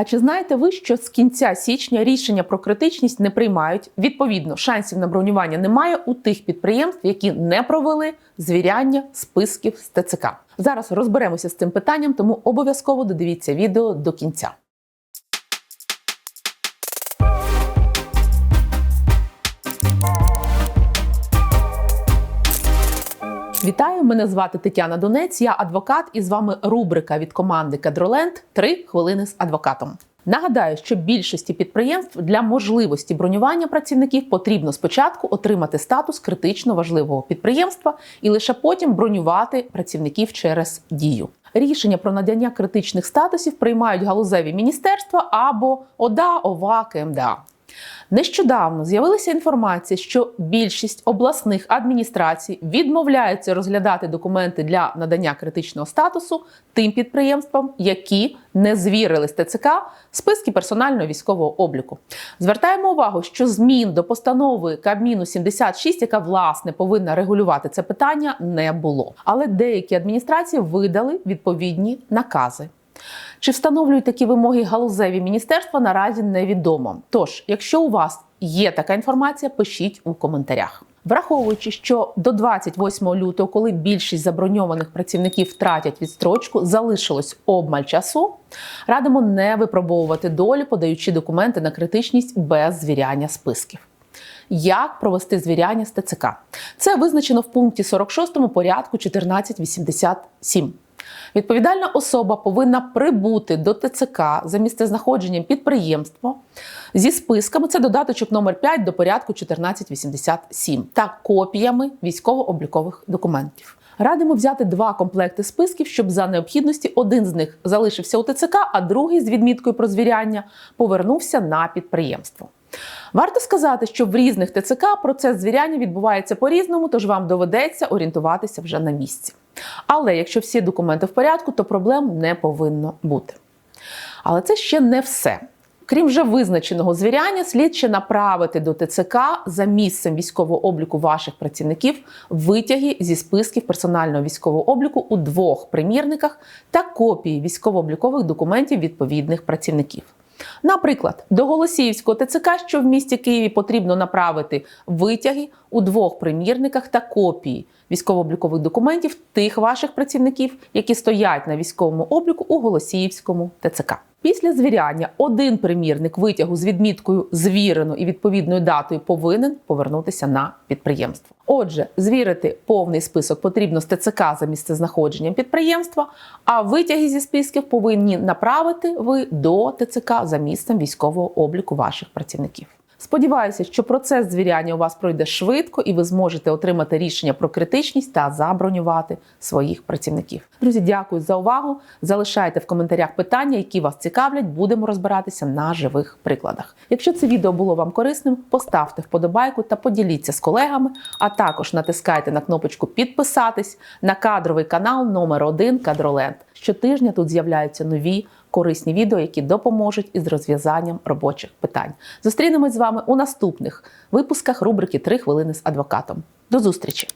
А чи знаєте ви, що з кінця січня рішення про критичність не приймають? Відповідно, шансів на бронювання немає у тих підприємств, які не провели звіряння списків з ТЦК. Зараз розберемося з цим питанням, тому обов'язково додивіться відео до кінця. Вітаю, мене звати Тетяна Донець. Я адвокат, і з вами рубрика від команди Кадроленд «Три хвилини з адвокатом. Нагадаю, що більшості підприємств для можливості бронювання працівників потрібно спочатку отримати статус критично важливого підприємства і лише потім бронювати працівників через дію. Рішення про надання критичних статусів приймають галузеві міністерства або ОДА, ОВА, КМДА. Нещодавно з'явилася інформація, що більшість обласних адміністрацій відмовляються розглядати документи для надання критичного статусу тим підприємствам, які не звірили з ТЦК списки персонального військового обліку. Звертаємо увагу, що змін до постанови Кабміну 76, яка власне повинна регулювати це питання, не було. Але деякі адміністрації видали відповідні накази. Чи встановлюють такі вимоги галузеві міністерства, наразі невідомо. Тож, якщо у вас є така інформація, пишіть у коментарях. Враховуючи, що до 28 лютого, коли більшість заброньованих працівників втратять відстрочку, залишилось обмаль часу, радимо не випробовувати долю, подаючи документи на критичність без звіряння списків. Як провести звіряння з ТЦК? Це визначено в пункті 46 порядку 1487. Відповідальна особа повинна прибути до ТЦК за місцезнаходженням підприємства зі списками. Це додаточок номер 5 до порядку 1487 та копіями військово-облікових документів. Радимо взяти два комплекти списків, щоб за необхідності один з них залишився у ТЦК, а другий з відміткою про звіряння повернувся на підприємство. Варто сказати, що в різних ТЦК процес звіряння відбувається по-різному, тож вам доведеться орієнтуватися вже на місці. Але якщо всі документи в порядку, то проблем не повинно бути. Але це ще не все. Крім вже визначеного звіряння, слід ще направити до ТЦК за місцем військового обліку ваших працівників витяги зі списків персонального військового обліку у двох примірниках та копії військово-облікових документів відповідних працівників. Наприклад, до Голосіївського ТЦК, що в місті Києві, потрібно направити витяги у двох примірниках та копії військово-облікових документів тих ваших працівників, які стоять на військовому обліку у Голосіївському ТЦК. Після звіряння один примірник витягу з відміткою звірено і відповідною датою повинен повернутися на підприємство. Отже, звірити повний список потрібно з ТЦК за місцезнаходженням підприємства, а витяги зі списків повинні направити ви до ТЦК за місцем військового обліку ваших працівників. Сподіваюся, що процес звіряння у вас пройде швидко і ви зможете отримати рішення про критичність та забронювати своїх працівників. Друзі, дякую за увагу. Залишайте в коментарях питання, які вас цікавлять. Будемо розбиратися на живих прикладах. Якщо це відео було вам корисним, поставте вподобайку та поділіться з колегами, а також натискайте на кнопочку підписатись на кадровий канал номер 1 Кадроленд. Щотижня тут з'являються нові корисні відео, які допоможуть із розв'язанням робочих питань. Зустрінемось з вами у наступних випусках рубрики «3 хвилини з адвокатом. До зустрічі!